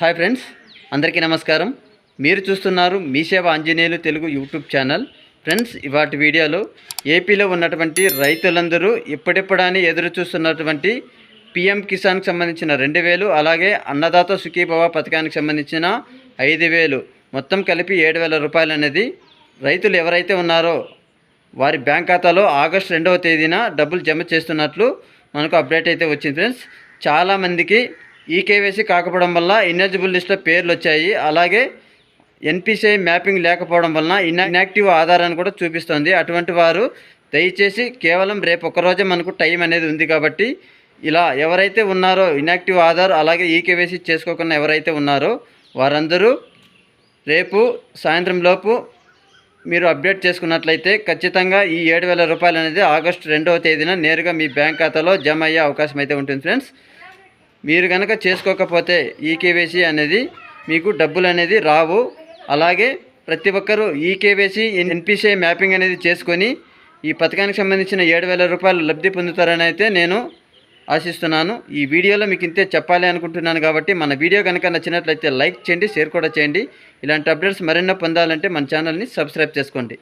Hi friends అందరికీ నమస్కారం. మీరు చూస్తున్నారు మీ సేవ Anjaneyulu Telugu YouTube channel. Friends ఇవాటి వీడియోలో ఏపీలో ఉన్నటువంటి రైతులందరూ ఇప్పుడిప్పుడని ఎదురు చూస్తున్నటువంటి పిఎం కిసాన్కి సంబంధించిన రెండు వేలు అలాగే అన్నదాత సుఖీభవ పథకానికి సంబంధించిన ఐదు వేలు మొత్తం కలిపి ఏడు వేల రూపాయలు అనేది రైతులు ఎవరైతే ఉన్నారో వారి బ్యాంక్ ఖాతాలో ఆగస్టు రెండవ తేదీన డబ్బులు జమ చేస్తున్నట్లు మనకు అప్డేట్ అయితే వచ్చింది ఫ్రెండ్స్. చాలామందికి ఈ కేవైసీ కాకపోవడం వల్ల ఇన్ఎలిజిబుల్ లిస్ట్లో పేర్లు వచ్చాయి. అలాగే ఎన్పిసిఐ మ్యాపింగ్ లేకపోవడం వలన ఇన్యాక్టివ్ ఆధారాన్ని కూడా చూపిస్తుంది. అటువంటి వారు దయచేసి కేవలం రేపు ఒక్కరోజే మనకు టైం అనేది ఉంది కాబట్టి ఇలా ఎవరైతే ఉన్నారో ఇన్యాక్టివ్ ఆధార్ అలాగే ఈకేవైసీ చేసుకోకుండా ఎవరైతే ఉన్నారో వారందరూ రేపు సాయంత్రం లోపు మీరు అప్డేట్ చేసుకున్నట్లయితే ఖచ్చితంగా ఈ ఏడు వేల రూపాయలు అనేది ఆగస్టు రెండవ తేదీన నేరుగా మీ బ్యాంక్ ఖాతాలో జమ అయ్యే అవకాశం అయితే ఉంటుంది ఫ్రెండ్స్. మీరు కనుక చేసుకోకపోతే ఈకేవైసీ అనేది మీకు డబ్బులు అనేది రావు. అలాగే ప్రతి ఒక్కరూ ఈకేవైసీ ఎన్పిసిఐ మ్యాపింగ్ అనేది చేసుకొని ఈ పథకానికి సంబంధించిన ఏడు వేల రూపాయలు లబ్ధి పొందుతారని అయితే నేను ఆశిస్తున్నాను. ఈ వీడియోలో మీకు ఇంతే చెప్పాలి అనుకుంటున్నాను కాబట్టి మన వీడియో కనుక నచ్చినట్లయితే లైక్ చేయండి షేర్ కూడా చేయండి. ఇలాంటి అప్డేట్స్ మరెన్నో పొందాలంటే మన ఛానల్ని సబ్స్క్రైబ్ చేసుకోండి.